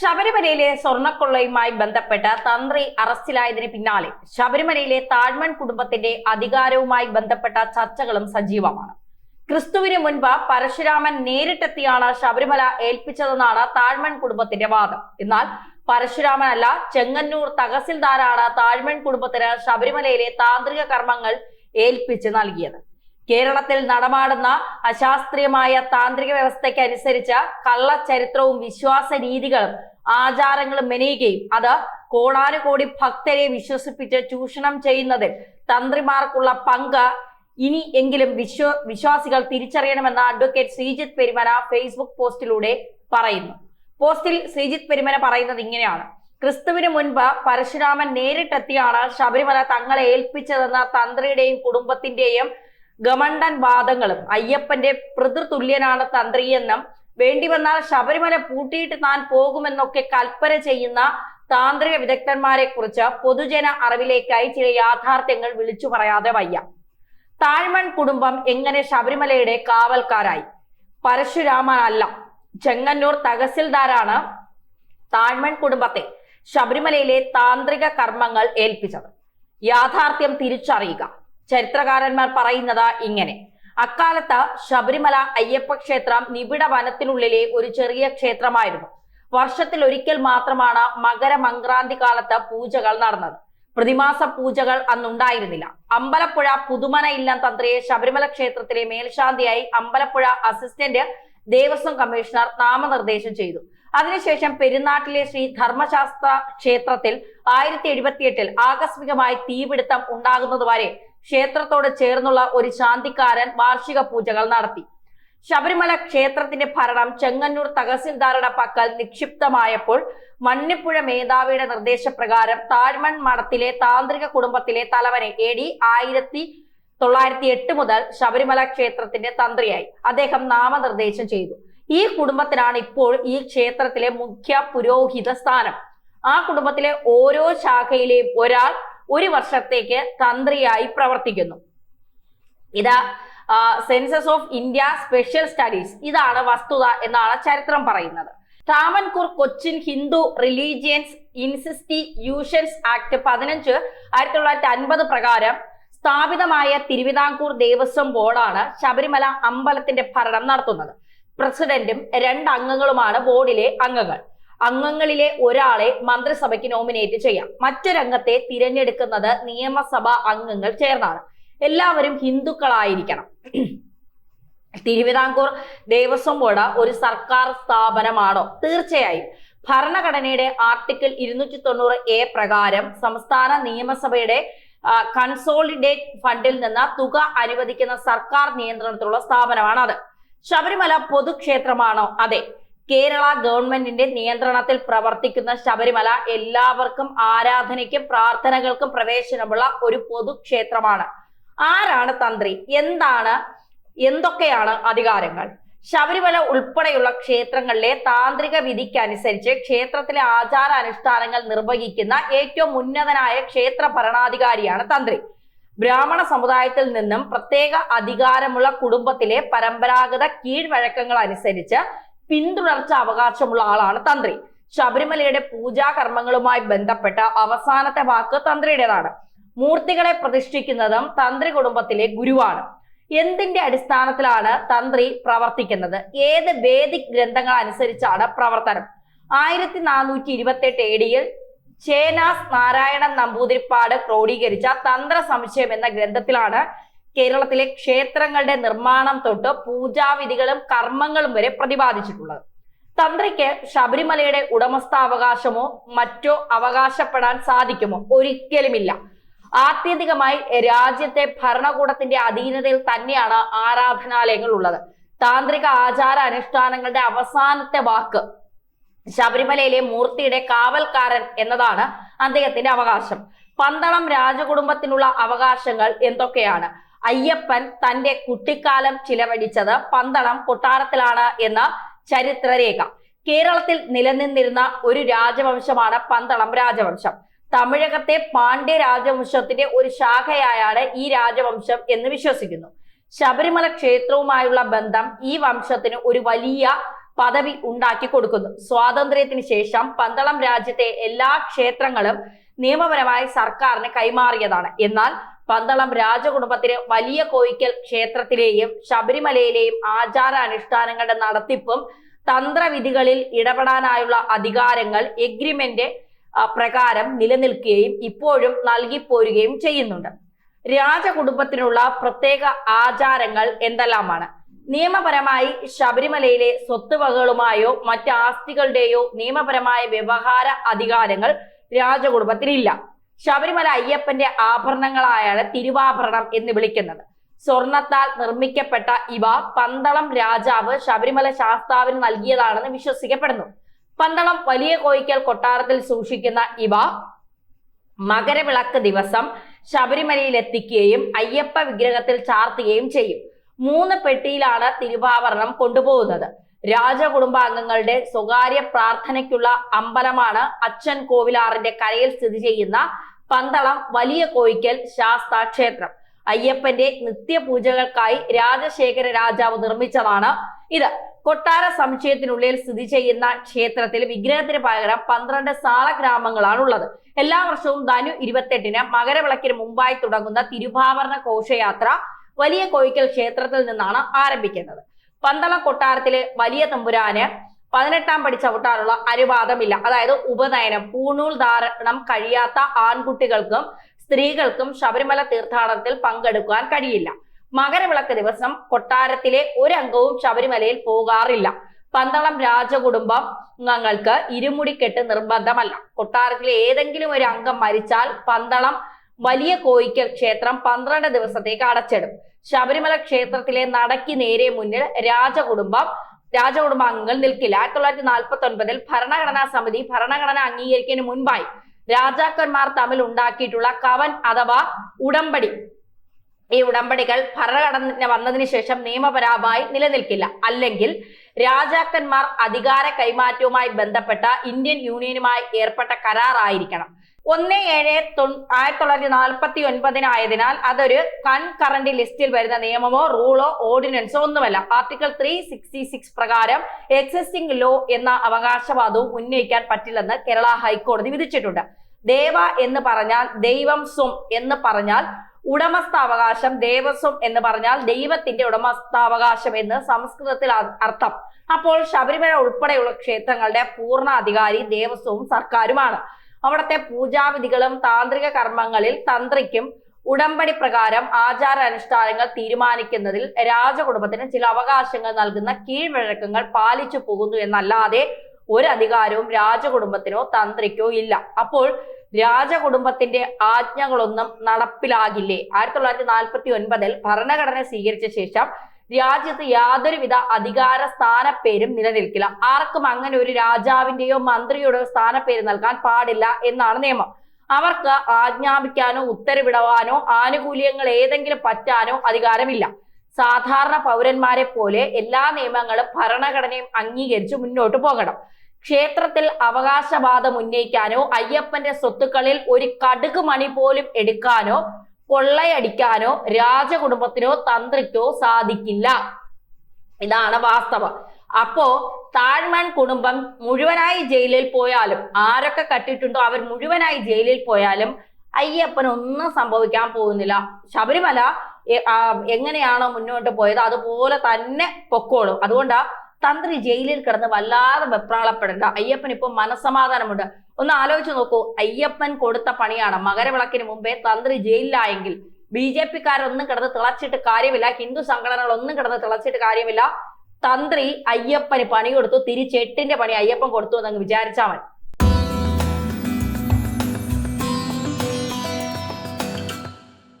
ശബരിമലയിലെ സ്വർണക്കൊള്ളയുമായി ബന്ധപ്പെട്ട് തന്ത്രി അറസ്റ്റിലായതിന് പിന്നാലെ ശബരിമലയിലെ താഴ്മൺ കുടുംബത്തിന്റെ അധികാരവുമായി ബന്ധപ്പെട്ട ചർച്ചകളും സജീവമാണ്. ക്രിസ്തുവിന് മുൻപ് പരശുരാമൻ നേരിട്ടെത്തിയാണ് ശബരിമല ഏൽപ്പിച്ചതെന്നാണ് താഴ്മൺ കുടുംബത്തിന്റെ വാദം. എന്നാൽ പരശുരാമനല്ല ചെങ്ങന്നൂർ തഹസിൽദാരാണ് താഴ്മൺ കുടുംബത്തിന് ശബരിമലയിലെ താന്ത്രിക കർമ്മങ്ങൾ ഏൽപ്പിച്ച് നൽകിയത്. കേരളത്തിൽ നടമാടുന്ന അശാസ്ത്രീയമായ താന്ത്രിക വ്യവസ്ഥയ്ക്ക് അനുസരിച്ച കള്ള ചരിത്രവും വിശ്വാസ രീതികളും ആചാരങ്ങളും മെനയുകയും അത് കോടാനുകോടി ഭക്തരെ വിശ്വസിപ്പിച്ച് ചൂഷണം ചെയ്യുന്നതിൽ തന്ത്രിമാർക്കുള്ള പങ്ക് ഇനി എങ്കിലും വിശ്വ വിശ്വാസികൾ തിരിച്ചറിയണമെന്ന് അഡ്വക്കേറ്റ് ശ്രീജിത്ത് പെരുമന ഫേസ്ബുക്ക് പോസ്റ്റിലൂടെ പറയുന്നു. പോസ്റ്റിൽ ശ്രീജിത്ത് പെരുമന പറയുന്നത് ഇങ്ങനെയാണ്. ക്രിസ്തുവിന് മുൻപ് പരശുരാമൻ നേരിട്ടെത്തിയാണ് ശബരിമല തങ്ങളെ ഏൽപ്പിച്ചതെന്ന തന്ത്രിയുടെയും കുടുംബത്തിന്റെയും ഗമണ്ടൻ വാദങ്ങളും അയ്യപ്പന്റെ പിതൃതുല്യനാണ് തന്ത്രിയെന്നും വേണ്ടി വന്നാൽ ശബരിമല പൂട്ടിയിട്ട് താൻ പോകുമെന്നൊക്കെ കൽപ്പന ചെയ്യുന്ന താന്ത്രിക വിദഗ്ധന്മാരെ കുറിച്ച് പൊതുജന അറിവിലേക്കായി ചില യാഥാർത്ഥ്യങ്ങൾ വിളിച്ചു പറയാതെ വയ്യ. താഴ്മൺ കുടുംബം എങ്ങനെ ശബരിമലയുടെ കാവൽക്കാരായി? പരശുരാമൻ അല്ല ചെങ്ങന്നൂർ തഹസിൽദാരാണ് താഴ്മൺ കുടുംബത്തെ ശബരിമലയിലെ താന്ത്രിക കർമ്മങ്ങൾ ഏൽപ്പിച്ചത്. യാഥാർത്ഥ്യം തിരിച്ചറിയുക. ചരിത്രകാരന്മാർ പറയുന്നത് ഇങ്ങനെ. അക്കാലത്ത് ശബരിമല അയ്യപ്പ ക്ഷേത്രം നിബിഡ വനത്തിനുള്ളിലെ ഒരു ചെറിയ ക്ഷേത്രമായിരുന്നു. വർഷത്തിൽ ഒരിക്കൽ മാത്രമാണ് മകരമംക്രാന്തി കാലത്ത് പൂജകൾ നടന്നത്. പ്രതിമാസ പൂജകൾ അന്നുണ്ടായിരുന്നില്ല. അമ്പലപ്പുഴ പുതുമന ഇല്ലം തന്ത്രിയെ ശബരിമല ക്ഷേത്രത്തിലെ മേൽശാന്തിയായി അമ്പലപ്പുഴ അസിസ്റ്റന്റ് ദേവസ്വം കമ്മീഷണർ നാമനിർദ്ദേശം ചെയ്തു. അതിനുശേഷം പെരുന്നാട്ടിലെ ശ്രീ ധർമ്മശാസ്ത്ര ക്ഷേത്രത്തിൽ ആയിരത്തി എഴുപത്തിയെട്ടിൽ ആകസ്മികമായി തീപിടുത്തം ഉണ്ടാകുന്നതുവരെ ക്ഷേത്രത്തോട് ചേർന്നുള്ള ഒരു ശാന്തിക്കാരൻ വാർഷിക പൂജകൾ നടത്തി. ശബരിമല ക്ഷേത്രത്തിന്റെ ഭരണം ചെങ്ങന്നൂർ തഹസിൽദാറുടെ പക്കൽ നിക്ഷിപ്തമായപ്പോൾ മണ്ണിപ്പുഴ മേധാവിയുടെ നിർദ്ദേശപ്രകാരം താഴ്മൺ മഠത്തിലെ താന്ത്രിക കുടുംബത്തിലെ തലവനെ എ ഡി ആയിരത്തി തൊള്ളായിരത്തി എട്ട് മുതൽ ശബരിമല ക്ഷേത്രത്തിന്റെ തന്ത്രിയായി. അദ്ദേഹം നാമനിർദ്ദേശം ചെയ്തു. ഈ കുടുംബത്തിനാണ് ഇപ്പോൾ ഈ ക്ഷേത്രത്തിലെ മുഖ്യ പുരോഹിത സ്ഥാനം. ആ കുടുംബത്തിലെ ഓരോ ശാഖയിലെയും ഒരാൾ ഒരു വർഷത്തേക്ക് തന്ത്രിയായി പ്രവർത്തിക്കുന്നു. ഇതാ census of India special studies ഇതാണ് വസ്തുത എന്നാണ് ചരിത്രം പറയുന്നത്. Travancore Cochin Hindu religions institutions act പതിനഞ്ച് ആയിരത്തി തൊള്ളായിരത്തി അൻപത് പ്രകാരം സ്ഥാപിതമായ തിരുവിതാംകൂർ ദേവസ്വം ബോർഡാണ് ശബരിമല അമ്പലത്തിന്റെ ഭരണം നടത്തുന്നത്. പ്രസിഡന്റും രണ്ട് അംഗങ്ങളുമാണ് ബോർഡിലെ അംഗങ്ങൾ. അംഗങ്ങളിലെ ഒരാളെ മന്ത്രിസഭയ്ക്ക് നോമിനേറ്റ് ചെയ്യാം. മറ്റൊരംഗത്തെ തിരഞ്ഞെടുക്കുന്നത് നിയമസഭാ അംഗങ്ങൾ ചേർന്നാണ്. എല്ലാവരും ഹിന്ദുക്കളായിരിക്കണം. തിരുവിതാംകൂർ ദേവസ്വം ബോർഡ് ഒരു സർക്കാർ സ്ഥാപനമാണോ? തീർച്ചയായും. ഭരണഘടനയുടെ ആർട്ടിക്കിൾ ഇരുന്നൂറ്റി തൊണ്ണൂറ് എ പ്രകാരം സംസ്ഥാന നിയമസഭയുടെ കൺസോളിഡേറ്റ് ഫണ്ടിൽ നിന്ന് തുക അനുവദിക്കുന്ന സർക്കാർ നിയന്ത്രണത്തിലുള്ള സ്ഥാപനമാണ് അത് ശബരിമല പൊതുക്ഷേത്രമാണോ? അതെ. കേരള ഗവൺമെന്റിന്റെ നിയന്ത്രണത്തിൽ പ്രവർത്തിക്കുന്ന ശബരിമല എല്ലാവർക്കും ആരാധനയ്ക്കും പ്രാർത്ഥനകൾക്കും പ്രവേശനമുള്ള ഒരു പൊതുക്ഷേത്രമാണ്. ആരാണ് തന്ത്രി? എന്താണ്? എന്തൊക്കെയാണ് അധികാരങ്ങൾ? ശബരിമല ഉൾപ്പെടെയുള്ള ക്ഷേത്രങ്ങളിലെ താന്ത്രിക വിധിക്കനുസരിച്ച് ക്ഷേത്രത്തിലെ ആചാര അനുഷ്ഠാനങ്ങൾ നിർവഹിക്കുന്ന ഏറ്റവും ഉന്നതനായ ക്ഷേത്ര ഭരണാധികാരിയാണ് തന്ത്രി. ബ്രാഹ്മണ സമുദായത്തിൽ നിന്നും പ്രത്യേക അധികാരമുള്ള കുടുംബത്തിലെ പരമ്പരാഗത കീഴ്വഴക്കങ്ങൾ അനുസരിച്ച് പിന്തുടർച്ച അവകാശമുള്ള ആളാണ് തന്ത്രി. ശബരിമലയുടെ പൂജാ കർമ്മങ്ങളുമായി ബന്ധപ്പെട്ട അവസാനത്തെ വാക്ക് തന്ത്രിയുടേതാണ്. മൂർത്തികളെ പ്രതിഷ്ഠിക്കുന്നതും തന്ത്രി കുടുംബത്തിലെ ഗുരുവാണ്. എന്തിന്റെ അടിസ്ഥാനത്തിലാണ് തന്ത്രി പ്രവർത്തിക്കുന്നത്? ഏത് വേദിക് ഗ്രന്ഥങ്ങൾ അനുസരിച്ചാണ് പ്രവർത്തനം? ആയിരത്തി നാനൂറ്റി ഇരുപത്തി എട്ട് എ ചേനാസ് നാരായണൻ നമ്പൂതിരിപ്പാട് ക്രോഡീകരിച്ച തന്ത്ര സംശയം എന്ന ഗ്രന്ഥത്തിലാണ് കേരളത്തിലെ ക്ഷേത്രങ്ങളുടെ നിർമ്മാണം തൊട്ട് പൂജാവിധികളും കർമ്മങ്ങളും വരെ പ്രതിപാദിച്ചിട്ടുള്ളത്. തന്ത്രിക്ക് ശബരിമലയുടെ ഉടമസ്ഥാവകാശമോ മറ്റോ അവകാശപ്പെടാൻ സാധിക്കുമോ ഒരിക്കലുമില്ല. ആത്യന്തികമായി രാജ്യത്തെ ഭരണകൂടത്തിന്റെ അധീനതയിൽ തന്നെയാണ് ആരാധനാലയങ്ങൾ ഉള്ളത് താന്ത്രിക ആചാര അനുഷ്ഠാനങ്ങളുടെ അവസാനത്തെ വാക്ക് ശബരിമലയിലെ മൂർത്തിയുടെ കാവൽക്കാരൻ എന്നതാണ് അദ്ദേഹത്തിന്റെ അവകാശം. പന്തളം രാജകുടുംബത്തിനുള്ള അവകാശങ്ങൾ എന്തൊക്കെയാണ്? അയ്യപ്പൻ തന്റെ കുട്ടിക്കാലം ചിലവഴിച്ചത് പന്തളം കൊട്ടാരത്തിലാണ് എന്ന ചരിത്രരേഖ. കേരളത്തിൽ നിലനിന്നിരുന്ന ഒരു രാജവംശമാണ് പന്തളം രാജവംശം. തമിഴകത്തെ പാണ്ഡ്യ രാജവംശത്തിന്റെ ഒരു ശാഖയായാണ് ഈ രാജവംശം എന്ന് വിശ്വസിക്കുന്നു. ശബരിമല ക്ഷേത്രവുമായുള്ള ബന്ധം ഈ വംശത്തിന് ഒരു വലിയ പദവി ഉണ്ടാക്കി കൊടുക്കുന്നു. സ്വാതന്ത്ര്യത്തിന് ശേഷം പന്തളം രാജ്യത്തെ എല്ലാ ക്ഷേത്രങ്ങളും നിയമപരമായി സർക്കാരിന് കൈമാറിയതാണ്. എന്നാൽ പന്തളം രാജകുടുംബത്തിലെ വലിയ കോയിക്കൽ ക്ഷേത്രത്തിലെയും ശബരിമലയിലെയും ആചാരാനുഷ്ഠാനങ്ങളുടെ നടത്തിപ്പും തന്ത്രവിധികളിൽ ഇടപെടാനായുള്ള അധികാരങ്ങൾ എഗ്രിമെന്റ് പ്രകാരം നിലനിൽക്കുകയും ഇപ്പോഴും നൽകിപ്പോരുകയും ചെയ്യുന്നുണ്ട്. രാജകുടുംബത്തിനുള്ള പ്രത്യേക ആചാരങ്ങൾ എന്തെല്ലാമാണ്? നിയമപരമായി ശബരിമലയിലെ സ്വത്തുവകകളുമായോ മറ്റ് ആസ്തികളുടെയോ നിയമപരമായ വ്യവഹാര അധികാരങ്ങൾ രാജകുടുംബത്തിനില്ല. ശബരിമല അയ്യപ്പന്റെ ആഭരണങ്ങളായാണ് തിരുവാഭരണം എന്ന് വിളിക്കുന്നത്. സ്വർണത്താൽ നിർമ്മിക്കപ്പെട്ട ഇവ പന്തളം രാജാവ് ശബരിമല ശാസ്താവിന് നൽകിയതാണെന്ന് വിശ്വസിക്കപ്പെടുന്നു. പന്തളം വലിയ കോയിക്കൽ കൊട്ടാരത്തിൽ സൂക്ഷിക്കുന്ന ഇവ മകരവിളക്ക് ദിവസം ശബരിമലയിൽ എത്തിക്കുകയും അയ്യപ്പ വിഗ്രഹത്തിൽ ചാർത്തുകയും ചെയ്യും. മൂന്ന് പെട്ടിയിലാണ് തിരുവാഭരണം കൊണ്ടുപോകുന്നത്. രാജകുടുംബാംഗങ്ങളുടെ സ്വകാര്യ പ്രാർത്ഥനയ്ക്കുള്ള അമ്പലമാണ് അച്ഛൻ കോവിലാറിന്റെ കരയിൽ സ്ഥിതി ചെയ്യുന്ന പന്തളം വലിയ കോയിക്കൽ ശാസ്ത ക്ഷേത്രം. അയ്യപ്പന്റെ നിത്യപൂജകൾക്കായി രാജശേഖര രാജാവ് നിർമ്മിച്ചതാണ് ഇത്. കൊട്ടാര സമുച്ചയത്തിനുള്ളിൽ സ്ഥിതി ചെയ്യുന്ന ക്ഷേത്രത്തിൽ വിഗ്രഹത്തിന് പകരം പന്ത്രണ്ട് സാളഗ്രാമങ്ങളാണ് ഉള്ളത്. എല്ലാ വർഷവും ധനു ഇരുപത്തെട്ടിന് മകരവിളക്കിന് മുമ്പായി തുടങ്ങുന്ന തിരുഭാവരണ ഘോഷയാത്ര വലിയ കോയിക്കൽ ക്ഷേത്രത്തിൽ നിന്നാണ് ആരംഭിക്കുന്നത്. പന്തളം കൊട്ടാരത്തിലെ വലിയ തമ്പുരാന് പതിനെട്ടാം പടി ചവിട്ടാനുള്ള അനുവാദമില്ല. അതായത് ഉപനയനം പൂണൂൽ ധാരണം കഴിയാത്ത ആൺകുട്ടികൾക്കും സ്ത്രീകൾക്കും ശബരിമല തീർത്ഥാടനത്തിൽ പങ്കെടുക്കാൻ കഴിയില്ല. മകരവിളക്ക് ദിവസം കൊട്ടാരത്തിലെ ഒരംഗവും ശബരിമലയിൽ പോകാറില്ല. പന്തളം രാജകുടുംബം അംഗങ്ങൾക്ക് ഇരുമുടിക്കെട്ട് നിർബന്ധമല്ല. കൊട്ടാരത്തിലെ ഏതെങ്കിലും ഒരു അംഗം മരിച്ചാൽ പന്തളം വലിയ കോയിക്കൽ ക്ഷേത്രം പന്ത്രണ്ട് ദിവസത്തേക്ക് അടച്ചിടും. ശബരിമല ക്ഷേത്രത്തിലെ നടയ്ക്ക് നേരെ മുന്നിൽ രാജകുടുംബം രാജകുടുംബാംഗങ്ങൾ നിൽക്കില്ല. ആയിരത്തി തൊള്ളായിരത്തി നാൽപ്പത്തി ഒൻപതിൽ ഭരണഘടനാ സമിതി ഭരണഘടന അംഗീകരിക്കുന്നതിന് മുൻപായി രാജാക്കന്മാർ തമ്മിൽ ഉണ്ടാക്കിയിട്ടുള്ള കവൻ അഥവാ ഉടമ്പടി. ഈ ഉടമ്പടികൾ ഭരണഘടന വന്നതിന് ശേഷം നിയമപരമായി നിലനിൽക്കില്ല. അല്ലെങ്കിൽ രാജാക്കന്മാർ അധികാര കൈമാറ്റവുമായി ബന്ധപ്പെട്ട ഇന്ത്യൻ യൂണിയനുമായി ഏർപ്പെട്ട കരാറായിരിക്കണം. ഒന്ന് ഏഴ് ആയിരത്തി തൊള്ളായിരത്തി നാൽപ്പത്തി ഒൻപതിനായതിനാൽ അതൊരു കൺകറന്റ് ലിസ്റ്റിൽ വരുന്ന നിയമമോ റൂളോ ഓർഡിനൻസോ ഒന്നുമല്ല. ആർട്ടിക്കിൾ ത്രീ സിക്സ്റ്റി സിക്സ് പ്രകാരം എക്സിസ്റ്റിംഗ് ലോ എന്ന അവകാശവാദവും ഉന്നയിക്കാൻ പറ്റില്ലെന്ന് കേരള ഹൈക്കോടതി വിധിച്ചിട്ടുണ്ട്. ദേവ എന്ന് പറഞ്ഞാൽ ദൈവം സ്വം എന്ന് പറഞ്ഞാൽ ഉടമസ്ഥാവകാശം ദേവസ്വം എന്ന് പറഞ്ഞാൽ ദൈവത്തിന്റെ ഉടമസ്ഥാവകാശം എന്ന് സംസ്കൃതത്തിൽ അർത്ഥം. അപ്പോൾ ശബരിമല ഉൾപ്പെടെയുള്ള ക്ഷേത്രങ്ങളുടെ പൂർണ അധികാരി ദേവസ്വവും സർക്കാരുമാണ്. അവിടുത്തെ പൂജാവിധികളും താന്ത്രിക കർമ്മങ്ങളിൽ തന്ത്രിക്കും ഉടമ്പടി പ്രകാരം ആചാര അനുഷ്ഠാനങ്ങൾ തീരുമാനിക്കുന്നതിൽ രാജകുടുംബത്തിന് ചില അവകാശങ്ങൾ നൽകുന്ന കീഴ്വഴക്കങ്ങൾ പാലിച്ചു പോകുന്നു എന്നല്ലാതെ ഒരു അധികാരവും രാജകുടുംബത്തിനോ തന്ത്രിക്കോ ഇല്ല. അപ്പോൾ രാജകുടുംബത്തിന്റെ ആജ്ഞകളൊന്നും നടപ്പിലാകില്ലേ? ആയിരത്തി തൊള്ളായിരത്തി നാൽപ്പത്തി ഒൻപതിൽ ഭരണഘടന സ്വീകരിച്ച ശേഷം രാജ്യത്ത് യാതൊരുവിധ അധികാര സ്ഥാനപ്പേരും നിലനിൽക്കില്ല. ആർക്കും അങ്ങനെ ഒരു രാജാവിന്റെയോ മന്ത്രിയുടെയോ സ്ഥാനപ്പേര് നൽകാൻ പാടില്ല എന്നാണ് നിയമം. അവർക്ക് ആജ്ഞാപിക്കാനോ ഉത്തരവിടവാനോ ആനുകൂല്യങ്ങൾ ഏതെങ്കിലും പറ്റാനോ അധികാരമില്ല. സാധാരണ പൗരന്മാരെ പോലെ എല്ലാ നിയമങ്ങളും ഭരണഘടനയും അംഗീകരിച്ച് മുന്നോട്ട് പോകണം. ക്ഷേത്രത്തിൽ അവകാശവാദം ഉന്നയിക്കാനോ അയ്യപ്പന്റെ സ്വത്തുക്കളിൽ ഒരു കടുക് മണി പോലും എടുക്കാനോ കൊള്ളയടിക്കാനോ രാജകുടുംബത്തിനോ തന്ത്രിക്കോ സാധിക്കില്ല. ഇതാണ് വാസ്തവം. അപ്പോ താഴ്മൺ കുടുംബം മുഴുവനായി ജയിലിൽ പോയാലും ആരൊക്കെ കട്ടിട്ടുണ്ടോ അവർ മുഴുവനായി ജയിലിൽ പോയാലും അയ്യപ്പൻ ഒന്നും സംഭവിക്കാൻ പോകുന്നില്ല. ശബരിമല എങ്ങനെയാണോ മുന്നോട്ട് പോയത് അതുപോലെ തന്നെ പൊക്കോളും. അതുകൊണ്ടാ തന്ത്രി ജയിലിൽ കിടന്ന് വല്ലാതെ വെപ്രാളപ്പെടേണ്ട. അയ്യപ്പൻ ഇപ്പൊ മനസമാധാനമുണ്ട് ഒന്ന് ആലോചിച്ച് നോക്കൂ. അയ്യപ്പൻ കൊടുത്ത പണിയാണ്. മകരവിളക്കിന് മുമ്പേ തന്ത്രി ജയിലിലായെങ്കിൽ ബി ജെ പിക്കാരൊന്നും കിടന്ന് തിളച്ചിട്ട് കാര്യമില്ല. ഹിന്ദു സംഘടനകളൊന്നും കിടന്ന് തിളച്ചിട്ട് കാര്യമില്ല. തന്ത്രി അയ്യപ്പന് പണി കൊടുത്തു തിരിച്ചെട്ടിന്റെ പണി അയ്യപ്പൻ കൊടുത്തു എന്നങ്ങ് വിചാരിച്ചാൽ മതി.